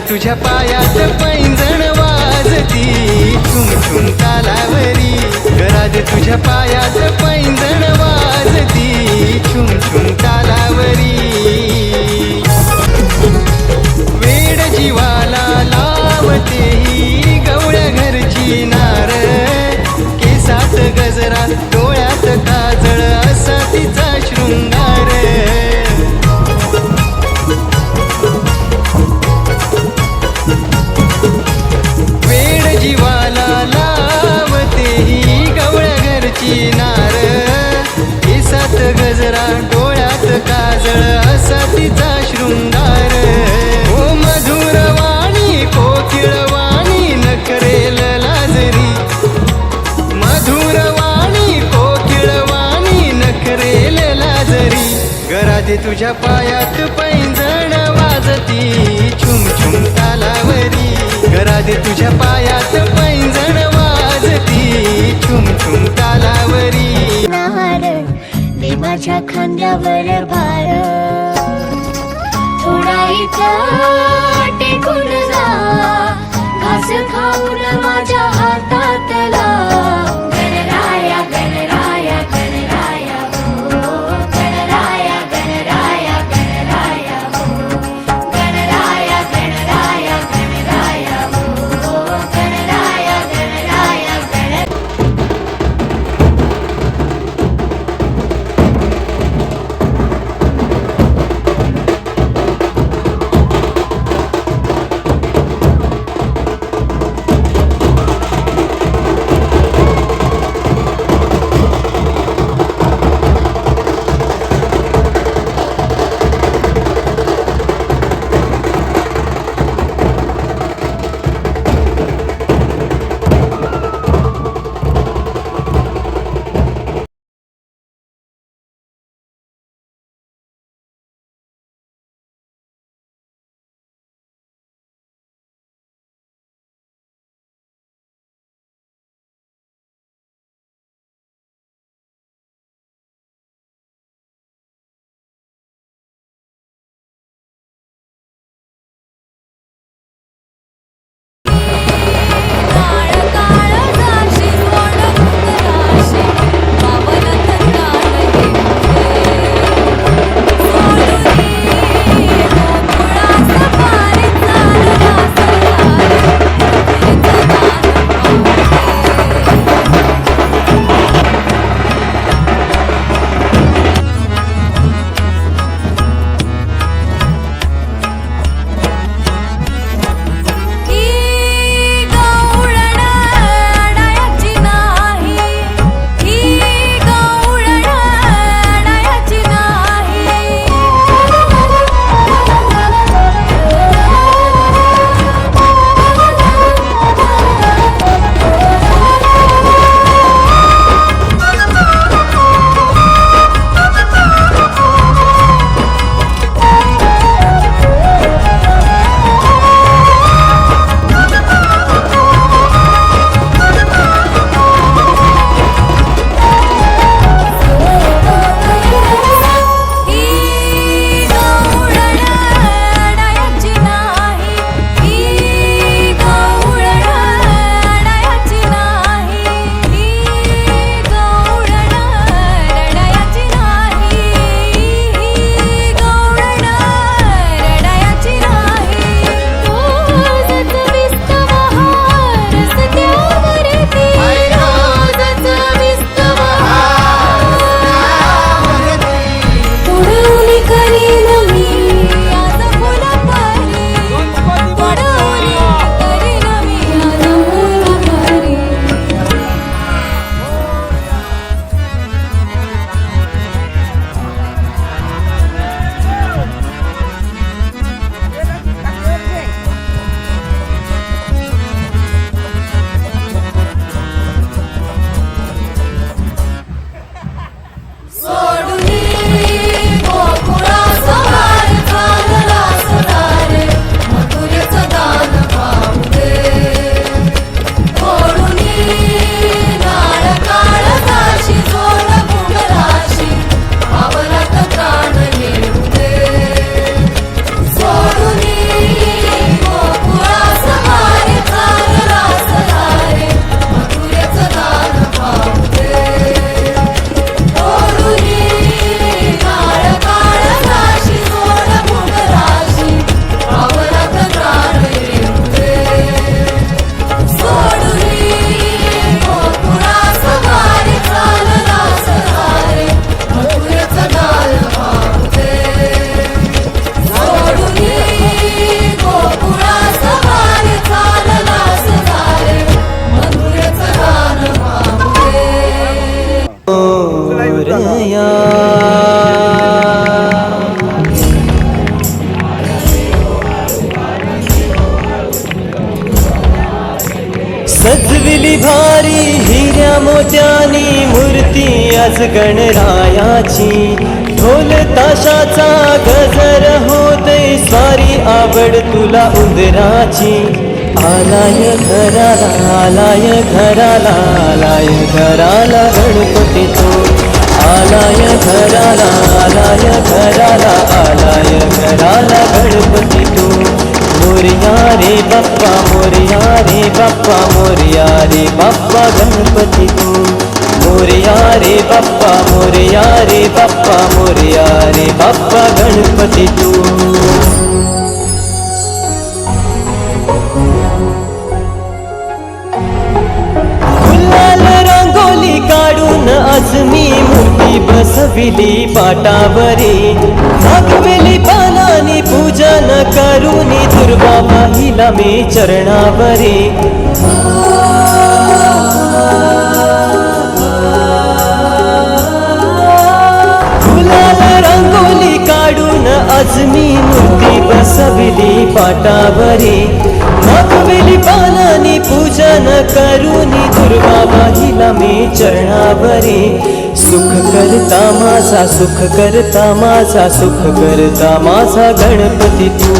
तुझ्या पाया तुझ्या पायात पैंजण वाजती छुम छुम तालावरी. घरात तुझ्या पायात पैंजण वाजती छुम छुम तालावरी. माझ्या खांद्यावर भार. घास खाऊन माझ्या हातातला. गणराया आज गणरायाची ढोल ताशाचा गजर होते स्वारी आवड तुला उंदराची. आलाय घराला आलाय घराला आलाय घराला गणपती तो आलाय घराला आलाय घराला आलाय घराला गणपती तो मोरया रे बाप्पा मोरया रे बाप्पा मोरया रे बाप्पा गणपती तू मोरया रे बाप्पा मोरया रे बाप्पा मोरया रे बाप्पा गणपती तू. गुलाल रांगोली काढून आज मी मूर्ती बसविली पाटावरी. दाखविली पानानी पूजन करून दुर्गा पाहिला मी चरणावरी. आज मी मूर्ती बसविली पाटावरी. मागविली पानानी पूजन करून दुर्वा बाहिला मी चरणावरी. सुख करता माझा सुख करता माझा सुख करता माझा गणपती तू.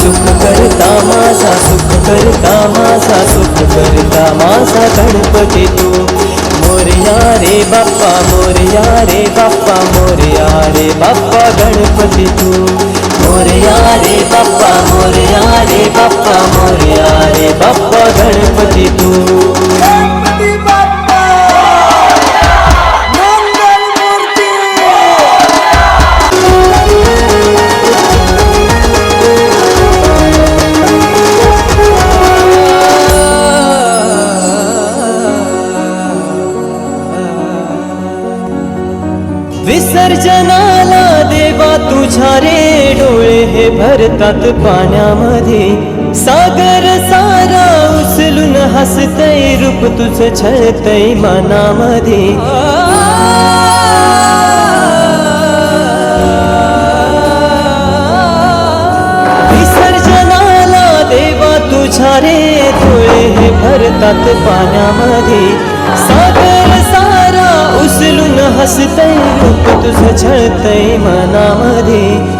सुख करता माझा सुख करता माझा सुख करता माझा गणपती तू. मोरया रे बाप्पा मोरया रे बाप्पा मोरया रे बाप्पा गणपती तू मोरया रे बाप्पा मोरया रे बाप्पा मोरया रे बाप्पा गणपती तू हे पाण्यामध्ये. सागर सारा उचलून हसतय रूप तुझं छळतय मनामध्ये. विसर्जनाला देवा तुझ्या रे डोळे हे भरतात पाण्यामध्ये. सागर सारा उचलून हसतय रूप तुझं छळतय मनामध्ये.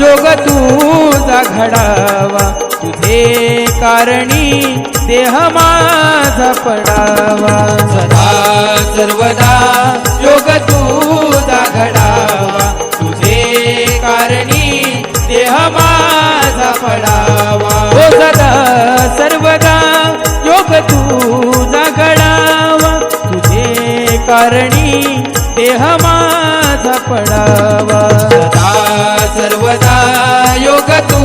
जोग योग तुझा घडावा तुझे कारणी देह माझा पडावा. सदा सर्वदा योग तुझा घडावा तुझे कारणी देह माझा पडावा. हो सदा सर्वदा कारणी देह माझा पडावा. सदा सर्वदा योग तू